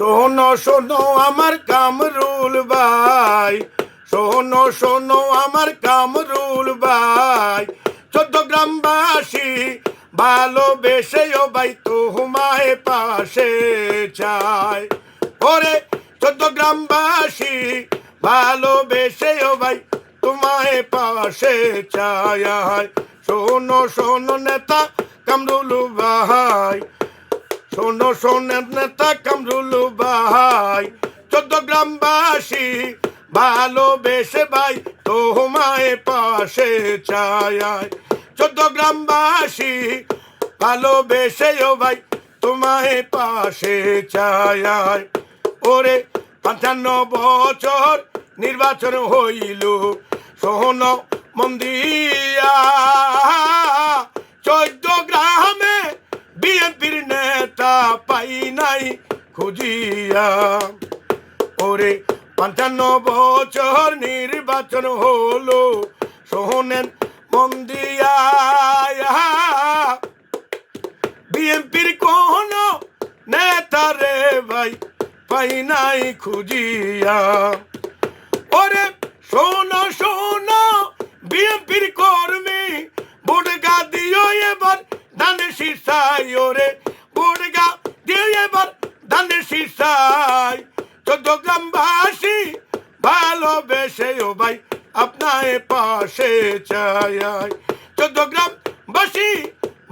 শোনো শোনো আমার কামরুল ভাই। শোনো শোনো আমার কামরুল ভাই। চোদ্দ গ্রামবাসী ভালোবেসে ও ভাই, তোমায় পাশে চায় ওরে চোদ্দ গ্রামবাসী ভালোবেসে ও ভাই, তোমায় পাশে চায় শোনো শোনো নেতা কামরুল ভাই। শোনো শোনেন নেতা কামরুল ভাই চোদ্দ গ্রামবাসী ভালোবেসে ভাই, তোমায় পাশে চায় চোদ্দ গ্রামবাসী ভালোবেসে ও ভাই, তোমায় পাশে চায় ওরে পঞ্চান্ন বছর নির্বাচন হইল সোহন মন্দিয়া নাই খুঁজিয়া। ওরে, পঞ্চান্ন বছর নির্বাচন হলো সোহনেন মন্দিয়া বিএনপির কোন নেতা রে ভাই, পাই নাই খুঁজিয়া। ওরে, শোনো শোনো, বিএনপির কর্মী বুড়গা দিও আপনার পাশে চায় চোদ্দ গ্রামবাসী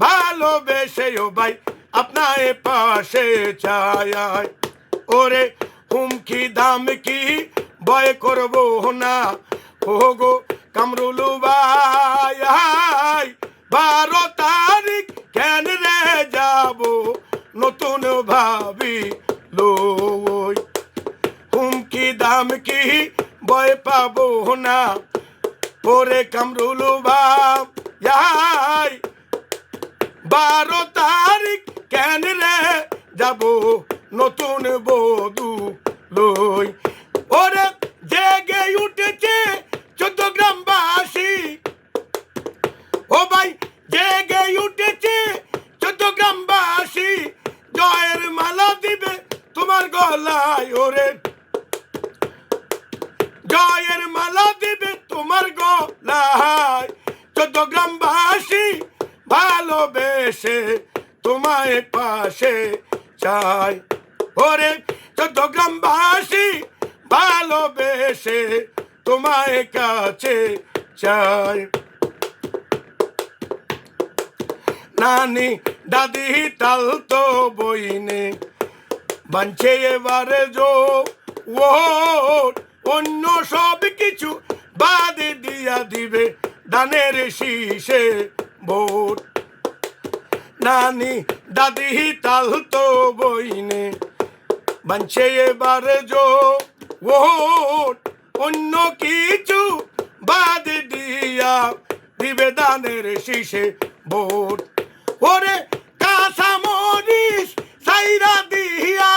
ভালোবেসে ও ভাই, আপনার পাশে চায় ওরে হুমকি দাম কি ভয় করব না। ও গো কামরুলু ভাই বারো তারিখ কেন রে যাব? নতুন ভাবি লই হুমকি দাম কি ভয় পাবো না। ওরে কামরুলু ভাই বারো তারিখ কেন রে যাব নতুন বধু লই? ওরে জেগে উঠেছে চোদ্দ গ্রামবাসী ও ভাই, জেগে উঠেছে চোদ্দ গ্রামবাসী জয়ের মালা দিবে তোমার গলায় ওরে। জয়ের মালা তোমার গলায় গ্রামবাসী ভালোবেসে তোমায় পাশে চাই। ওরে চোদ্দ গ্রামবাসী ভালোবেসে তোমায় কাছে চাই। নানি, দাদি, তাল তো বইনে বাঞ্ছে এবারে জো। ওট অন্য সব কিছু বাদ দিয়া দিবে দানের শীষে ভোট নানি দাদি তাল তো বইনে, বাঞ্ছে এবারে জো ওট অন্য কিছু বাদ দিয়া দিবে দানের শীষে ভোট ওরে কাঁচা মরিস সাইরা দিয়া,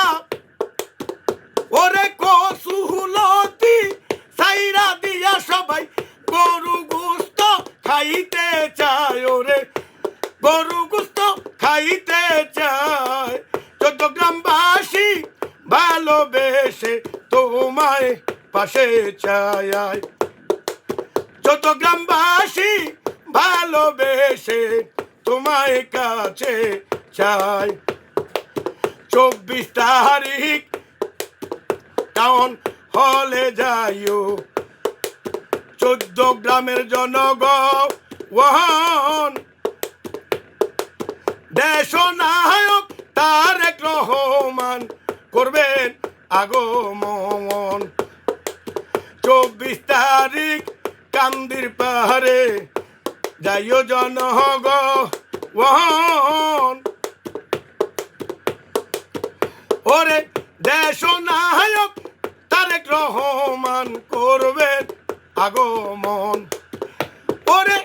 ওরে চোদ্দ গ্রামবাসী ভালোবেসে তোমায় পাশে চায় চোদ্দ গ্রামবাসী ভালোবেসে তোমায় কাছে চাই। চব্বিশ তারিখ টাউন হলে যাইও। চোদ্দ গ্রামের জনগণ দেশ তারেক রহমান করবেন আগমন। চব্বিশ তারিখ কান্দির পাহাড়ে যাইও জনগণ। ওরে দেশ নায়ক তারেক রহমান করবেন আগমন। ওরে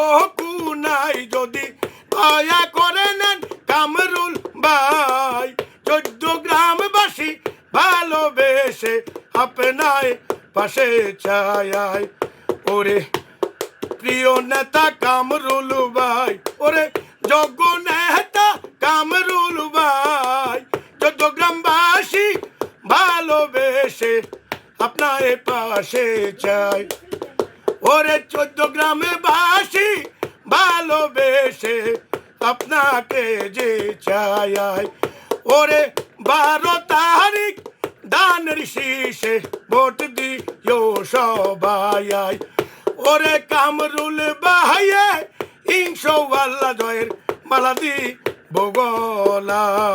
চোখু নাই যদি দয়া করে নেন কামরুল ভাই। চোদ্দ গ্রামবাসী ভালোবেসে আপনায় পাশে চায় ওরে প্রিয় নেতা কামরুল ভাই, ওরে যোগ্য নেতা কামরুল ভাই। চোদ্দ গ্রামবাসী ভালোবেসে আপনার পাশে চাই ওরে চোদ্দ গ্রামে বাসি, ভালোবেসে আপনাকে যে চাই ওরে বারো তারিখ দানের শীষে ভোট দিও সবাই ওরে কামরুল বাহাইয়ে ইনশো আল্লাহ জয়ের মালা দি বগলায়